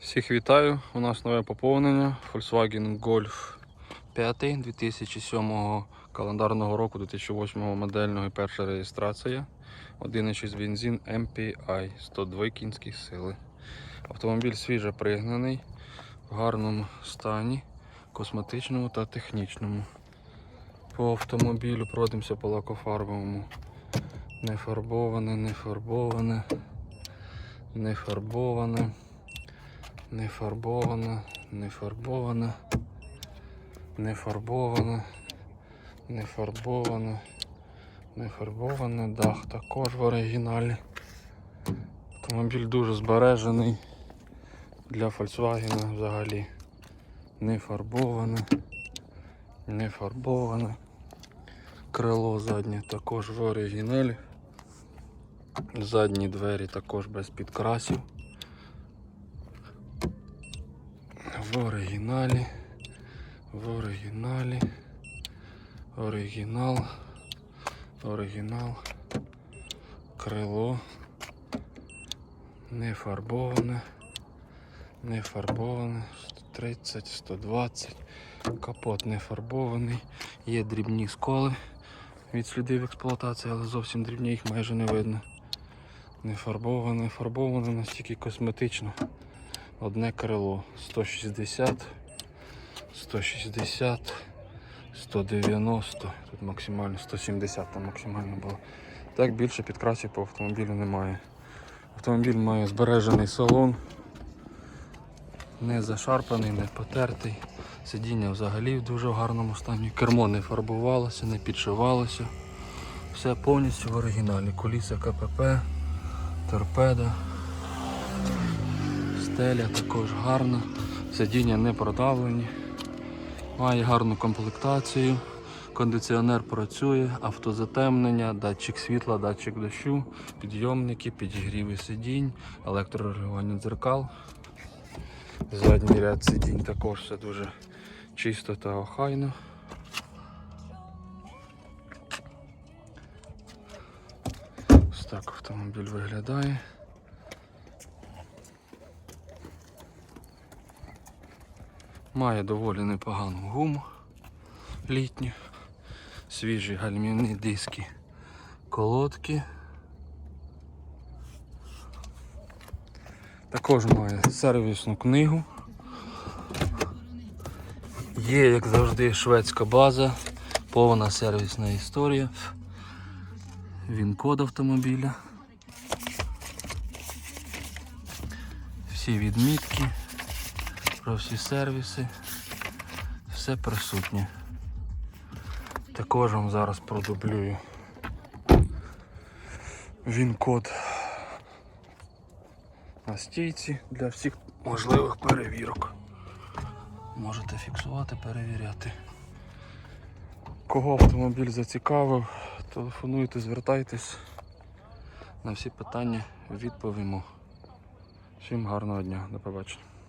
Всіх вітаю! У нас нове поповнення Volkswagen Golf 5 2007 календарного року 2008 модельного і перша реєстрація. 1,6 бензин MPI 102 кінські сили. Автомобіль свіже пригнаний, в гарному стані, косметичному та технічному. По автомобілю пройдемося по лакофарбовому. Не фарбоване, не фарбоване, не фарбоване. Не фарбована, не фарбована, не фарбована, не фарбована, не фарбоване. Дах також в оригіналі. Автомобіль дуже збережений для Volkswagen взагалі. Не фарбоване, не фарбоване. Крило заднє також в оригіналі. Задні двері також без підкрасів. В оригіналі. В оригіналі. Оригінал. Оригінал. Крило. Не фарбоване. Не фарбоване. 130, 120. Капот не фарбований. Є дрібні сколи від слідів експлуатації, але зовсім дрібні їх майже не видно. Не фарбоване, фарбоване настільки косметично. Одне крило 160, 160, 190, тут максимально 170 там максимально було. Так більше підкрасів по автомобілю немає. Автомобіль має збережений салон, не зашарпаний, не потертий. Сидіння взагалі в дуже гарному стані. Кермо не фарбувалося, не підшивалося. Все повністю в оригіналі. Коліса КПП, торпеда. Стеля також гарна, сидіння не продавлені, має гарну комплектацію, кондиціонер працює, автозатемнення, датчик світла, датчик дощу, підйомники, підігріви сидінь, електрорегулювання дзеркал. Задній ряд сидінь також все дуже чисто та охайно. Ось так автомобіль виглядає. Має доволі непогану гуму літню, свіжі гальмівні диски, колодки. Також має сервісну книгу. Є, як завжди, шведська база, повна сервісна історія. Він код автомобіля. Всі відмітки про всі сервіси, все присутнє. Також вам зараз продублюю він-код на стійці для всіх можливих перевірок. Можете фіксувати, перевіряти. Кого автомобіль зацікавив, телефонуйте, звертайтесь. На всі питання відповімо. Всім гарного дня, до побачення.